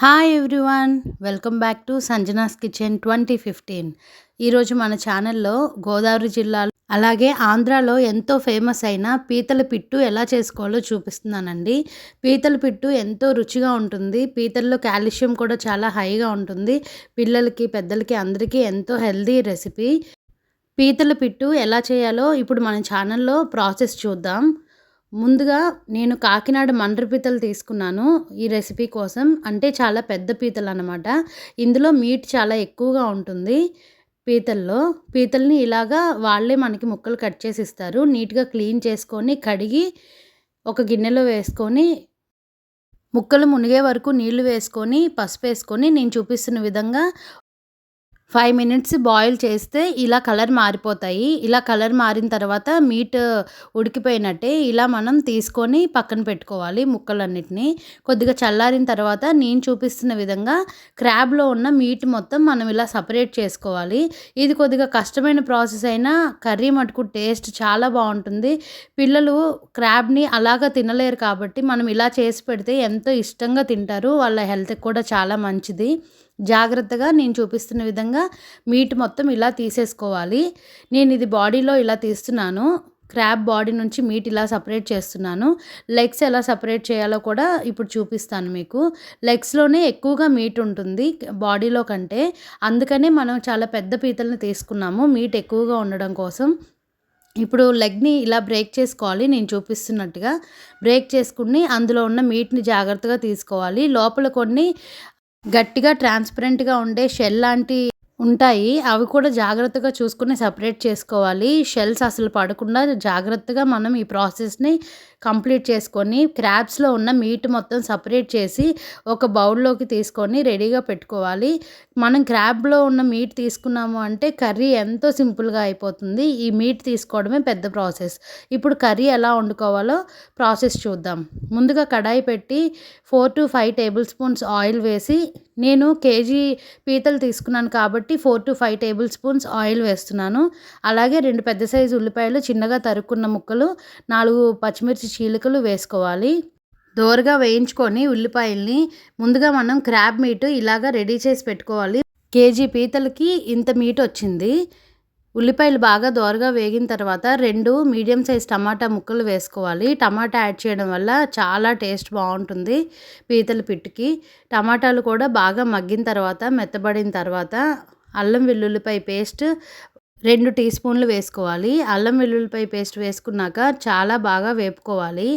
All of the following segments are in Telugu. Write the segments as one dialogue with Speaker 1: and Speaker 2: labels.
Speaker 1: Hi everyone welcome back to Sanjana's kitchen twenty fifteen ఈరోజు మన ఛానల్లో గోదావరి జిల్లాలో అలాగే ఆంధ్రాలో ఎంతో ఫేమస్ అయిన పీతల పిట్టు ఎలా చేసుకోవాలో చూపిస్తున్నానండి. పీతల పిట్టు ఎంతో రుచిగా ఉంటుంది. పీతల్లో కాల్షియం కూడా చాలా హైగా ఉంటుంది. పిల్లలకి పెద్దలకి అందరికీ ఎంతో హెల్దీ రెసిపీ. పీతల పిట్టు ఎలా చేయాలో ఇప్పుడు మన ఛానల్లో ప్రాసెస్ చూద్దాం. ముందుగా నేను కాకినాడ మండ్ర పీతలు తీసుకున్నాను ఈ రెసిపీ కోసం. అంటే చాలా పెద్ద పీతలు అనమాట ఇందులో మీట్ చాలా ఎక్కువగా ఉంటుంది పీతల్లో. పీతల్ని ఇలాగా వాళ్ళే మనకి ముక్కలు కట్ చేసి ఇస్తారు. నీట్గా క్లీన్ చేసుకొని కడిగి ఒక గిన్నెలో వేసుకొని ముక్కలు మునిగే వరకు నీళ్ళు వేసుకొని పసుపు వేసుకొని నేను చూపిస్తున్న విధంగా ఫైవ్ మినిట్స్ బాయిల్ చేస్తే ఇలా కలర్ మారిపోతాయి. ఇలా కలర్ మారిన తర్వాత మీట్ ఉడికిపోయినట్టే ఇలా మనం తీసుకొని పక్కన పెట్టుకోవాలి ముక్కలన్నిటిని. కొద్దిగా చల్లారిన తర్వాత నేను చూపిస్తున్న విధంగా క్రాబ్లో ఉన్న మీట్ మొత్తం మనం ఇలా సపరేట్ చేసుకోవాలి. ఇది కొద్దిగా కష్టమైన ప్రాసెస్ అయినా కర్రీ మటుకు టేస్ట్ చాలా బాగుంటుంది. పిల్లలు క్రాబ్ని అలాగా తినలేరు కాబట్టి మనం ఇలా చేసి పెడితే ఎంతో ఇష్టంగా తింటారు. వాళ్ళ హెల్త్కి కూడా చాలా మంచిది. జాగ్రత్తగా నేను చూపిస్తున్న విధంగా మీట్ మొత్తం ఇలా తీసేసుకోవాలి. నేను ఇది బాడీలో ఇలా తీస్తున్నాను. క్రాబ్ బాడీ నుంచి మీట్ ఇలా సపరేట్ చేస్తున్నాను. లెగ్స్ ఎలా సపరేట్ చేయాలో కూడా ఇప్పుడు చూపిస్తాను మీకు. లెగ్స్లోనే ఎక్కువగా మీట్ ఉంటుంది బాడీలో కంటే. అందుకనే మనం చాలా పెద్ద పీతల్ని తీసుకున్నాము మీట్ ఎక్కువగా ఉండడం కోసం. ఇప్పుడు లెగ్ని ఇలా బ్రేక్ చేసుకోవాలి. నేను చూపిస్తున్నట్టుగా బ్రేక్ చేసుకుని అందులో ఉన్న మీట్ని జాగ్రత్తగా తీసుకోవాలి. లోపల కొన్ని గట్టిగా ట్రాన్స్పరెంట్గా ఉండే షెల్ లాంటి ఉంటాయి. అవి కూడా జాగ్రత్తగా చూసుకుని సపరేట్ చేసుకోవాలి. షెల్స్ అసలు పడకుండా జాగ్రత్తగా మనం ఈ ప్రాసెస్ని కంప్లీట్ చేసుకొని క్రాబ్స్లో ఉన్న మీట్ మొత్తం సపరేట్ చేసి ఒక బౌల్లోకి తీసుకొని రెడీగా పెట్టుకోవాలి. మనం క్రాబ్లో ఉన్న మీట్ తీసుకున్నాము అంటే కర్రీ ఎంతో సింపుల్గా అయిపోతుంది. ఈ మీట్ తీసుకోవడమే పెద్ద ప్రాసెస్. ఇప్పుడు కర్రీ ఎలా వండుకోవాలో ప్రాసెస్ చూద్దాం. ముందుగా కడాయి పెట్టి four to five tablespoons oil వేసి నేను కేజీ పీతలు తీసుకున్నాను కాబట్టి four to five tablespoons oil వేస్తున్నాను. అలాగే రెండు పెద్ద సైజు ఉల్లిపాయలు చిన్నగా తరుక్కున్న ముక్కలు నాలుగు పచ్చిమిర్చి చీలికలు వేసుకోవాలి. దోరగా వేయించుకొని ఉల్లిపాయల్ని ముందుగా మనం క్రాబ్ మీట్ ఇలాగా రెడీ చేసి పెట్టుకోవాలి. కేజీ పీతలకి ఇంత మీట్ వచ్చింది. ఉల్లిపాయలు బాగా దోరగా వేగిన తర్వాత రెండు మీడియం సైజ్ టమాటా ముక్కలు వేసుకోవాలి. టమాటా యాడ్ చేయడం వల్ల చాలా టేస్ట్ బాగుంటుంది పీతల పిట్టుకి. టమాటాలు కూడా బాగా మగ్గిన తర్వాత మెత్తబడిన తర్వాత అల్లం వెల్లుల్లిపాయ పేస్ట్ రెండు టీ స్పూన్లు వేసుకోవాలి. అల్లం వెల్లుల్లిపాయ పేస్ట్ వేసుకున్నాక చాలా బాగా వేపుకోవాలి.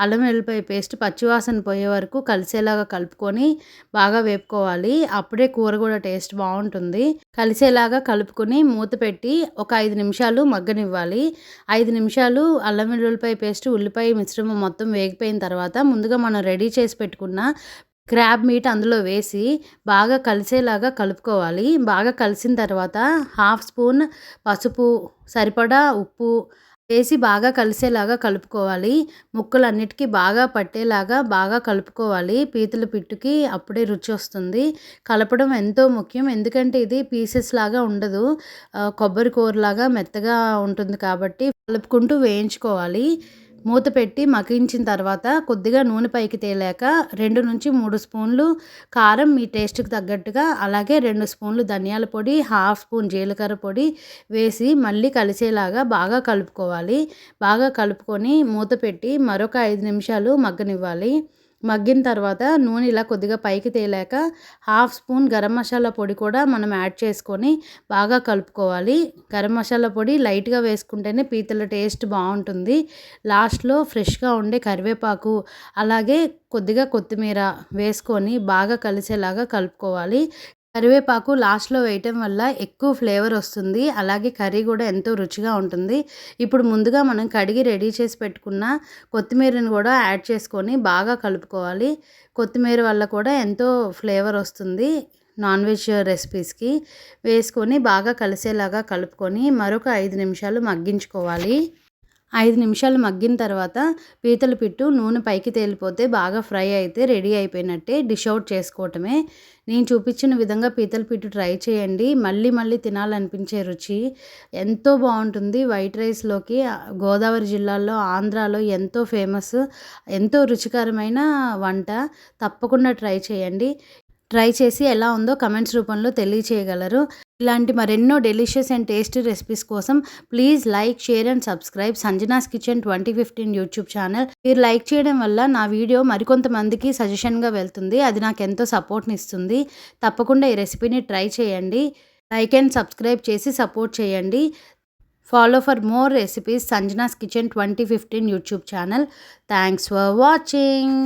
Speaker 1: అల్లం వెల్లుల్లిపాయ పేస్ట్ పచ్చివాసన పోయే వరకు కలిసేలాగా కలుపుకొని బాగా వేపుకోవాలి. అప్పుడే కూర కూడా టేస్ట్ బాగుంటుంది. కలిసేలాగా కలుపుకొని మూత పెట్టి ఒక ఐదు నిమిషాలు మగ్గనివ్వాలి. ఐదు నిమిషాలు అల్లం వెల్లుల్లిపాయ పేస్ట్ ఉల్లిపాయ మిశ్రమం మొత్తం వేగిపోయిన తర్వాత ముందుగా మనం రెడీ చేసి పెట్టుకున్న క్రాబ్ మీట్ అందులో వేసి బాగా కలిసేలాగా కలుపుకోవాలి. బాగా కలిసిన తర్వాత హాఫ్ స్పూన్ పసుపు సరిపడా ఉప్పు వేసి బాగా కలిసేలాగా కలుపుకోవాలి. ముక్కలన్నిటికీ బాగా పట్టేలాగా బాగా కలుపుకోవాలి. పీతల పిట్టుకి అప్పుడే రుచి వస్తుంది. కలపడం ఎంతో ముఖ్యం. ఎందుకంటే ఇది పీసెస్ లాగా ఉండదు. కొబ్బరి కూరలాగా మెత్తగా ఉంటుంది కాబట్టి కలుపుకుంటూ వేయించుకోవాలి. మూత పెట్టి మగ్గించిన తర్వాత కొద్దిగా నూనె పైకి తేలాక రెండు నుంచి మూడు స్పూన్లు కారం మీ టేస్ట్కి తగ్గట్టుగా అలాగే రెండు స్పూన్లు ధనియాల పొడి హాఫ్ స్పూన్ జీలకర్ర పొడి వేసి మళ్ళీ కలిసేలాగా బాగా కలుపుకోవాలి. బాగా కలుపుకొని మూత పెట్టి మరొక ఐదు నిమిషాలు మగ్గనివ్వాలి. మగ్గిన తర్వాత నూనె ఇలా కొద్దిగా పైకి తేలాక హాఫ్ స్పూన్ గరం మసాలా పొడి కూడా మనం యాడ్ చేసుకొని బాగా కలుపుకోవాలి. గరం మసాలా పొడి లైట్గా వేసుకుంటేనే పీతల టేస్ట్ బాగుంటుంది. లాస్ట్లో ఫ్రెష్గా ఉండే కరివేపాకు అలాగే కొద్దిగా కొత్తిమీర వేసుకొని బాగా కలిసేలాగా కలుపుకోవాలి. కరివేపాకు లాస్ట్లో వేయటం వల్ల ఎక్కువ ఫ్లేవర్ వస్తుంది. అలాగే కర్రీ కూడా ఎంతో రుచిగా ఉంటుంది. ఇప్పుడు ముందుగా మనం కడిగి రెడీ చేసి పెట్టుకున్న కొత్తిమీరని కూడా యాడ్ చేసుకొని బాగా కలుపుకోవాలి. కొత్తిమీర వల్ల కూడా ఎంతో ఫ్లేవర్ వస్తుంది నాన్ వెజ్ రెసిపీస్కి. వేసుకొని బాగా కలిసేలాగా కలుపుకొని మరొక ఐదు నిమిషాలు మగ్గించుకోవాలి. ఐదు నిమిషాలు మగ్గిన తర్వాత పీతల పిట్టు నూనె పైకి తేలిపోతే బాగా ఫ్రై అయితే రెడీ అయిపోయినట్టే డిష్ అవుట్ చేసుకోవటమే. నేను చూపించిన విధంగా పీతల పిట్టు ట్రై చేయండి. మళ్ళీ మళ్ళీ తినాలనిపించే రుచి ఎంతో బాగుంటుంది. వైట్ రైస్లోకి గోదావరి జిల్లాలో ఆంధ్రాలో ఎంతో ఫేమస్ ఎంతో రుచికరమైన వంట. తప్పకుండా ట్రై చేయండి. ట్రై చేసి ఎలా ఉందో కమెంట్స్ రూపంలో తెలియచేయగలరు. ఇలాంటి మరెన్నో డెలిషియస్ అండ్ టేస్టీ రెసిపీస్ కోసం please like share and subscribe Sanjana's kitchen twenty fifteen YouTube channel. మీరు లైక్ చేయడం వల్ల నా వీడియో మరికొంతమందికి సజెషన్గా వెళ్తుంది. అది నాకు ఎంతో సపోర్ట్ని ఇస్తుంది. తప్పకుండా ఈ రెసిపీని ట్రై చేయండి. లైక్ అండ్ సబ్స్క్రైబ్ చేసి సపోర్ట్ చేయండి. Follow for more recipes Sanjana's kitchen twenty fifteen YouTube channel. Thanks for watching.